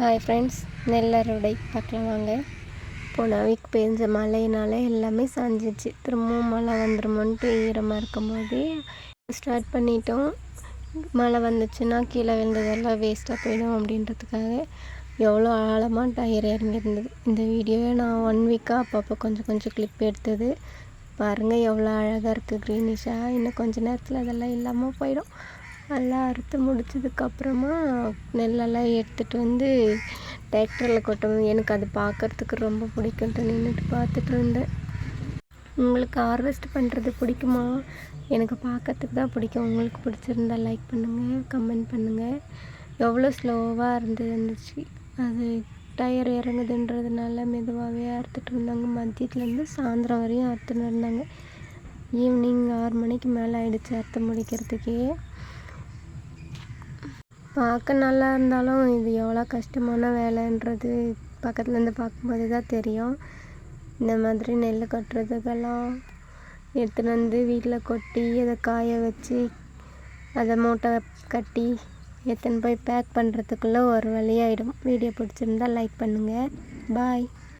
Hi friends நெல் அறுவடை பார்க்கலாம் வாங்க. போன வீக் பெஞ்ச மழையினால எல்லாமே சாஞ்சிச்சு. திரும்பவும் மழை வந்துருமோன்ட்டு ஈரமாக இருக்கும்போதே ஸ்டார்ட் பண்ணிட்டோம். மழை வந்துச்சுன்னா கீழே விழுந்ததெல்லாம் வேஸ்ட்டாக போயிடும் அப்படின்றதுக்காக எவ்வளோ ஆழமாக டயர் இறங்கியிருந்தது. இந்த வீடியோவை நான் ஒன் வீக்காக அப்பப்போ கொஞ்சம் கொஞ்சம் கிளிப் எடுத்தது. பாருங்கள் எவ்வளோ அழகாக இருக்குது க்ரீனிஷாக இன்னும் கொஞ்ச நேரத்தில் அதெல்லாம் இல்லாமல் போயிடும். நல்லா அறுத்து முடிச்சதுக்கப்புறமா நெல்லெல்லாம் எடுத்துகிட்டு வந்து டிராக்டரில் கொட்டணும். எனக்கு அது பார்க்குறதுக்கு ரொம்ப பிடிக்கும்ட்டு நின்றுட்டு பார்த்துட்டு இருந்தேன். உங்களுக்கு ஹார்வெஸ்ட் பண்ணுறது பிடிக்குமா? எனக்கு பார்க்கறதுக்கு தான் பிடிக்கும். உங்களுக்கு பிடிச்சிருந்தா லைக் பண்ணுங்கள் கமெண்ட் பண்ணுங்கள் எவ்வளோ ஸ்லோவாக இருந்து இருந்துச்சு. அது டயர் இறங்குதுன்றதுனால மெதுவாகவே அறுத்துட்டு இருந்தாங்க. மதியத்துலேருந்து சாயந்தரம் வரையும் அறுத்துன்னு இருந்தாங்க. ஈவினிங் ஆறு மணிக்கு மேலே ஆகிடுச்சு அறுத்து முடிக்கிறதுக்கே. பார்க்க நல்லா இருந்தாலும் இது எவ்வளோ கஷ்டமான வேலைன்றது பக்கத்துலேருந்து பார்க்கும்போது தான் தெரியும். இந்த மாதிரி நெல் கட்டுறதுக்கெல்லாம் எடுத்துகிட்டு வந்து வீட்டில் கொட்டி அதை காய வச்சு அதை மூட்டை கட்டி எடுத்துன்னு போய் பேக் பண்ணுறதுக்குள்ளே ஒரு வழியாயிடும். வீடியோ பிடிச்சிருந்தா லைக் பண்ணுங்கள் பாய்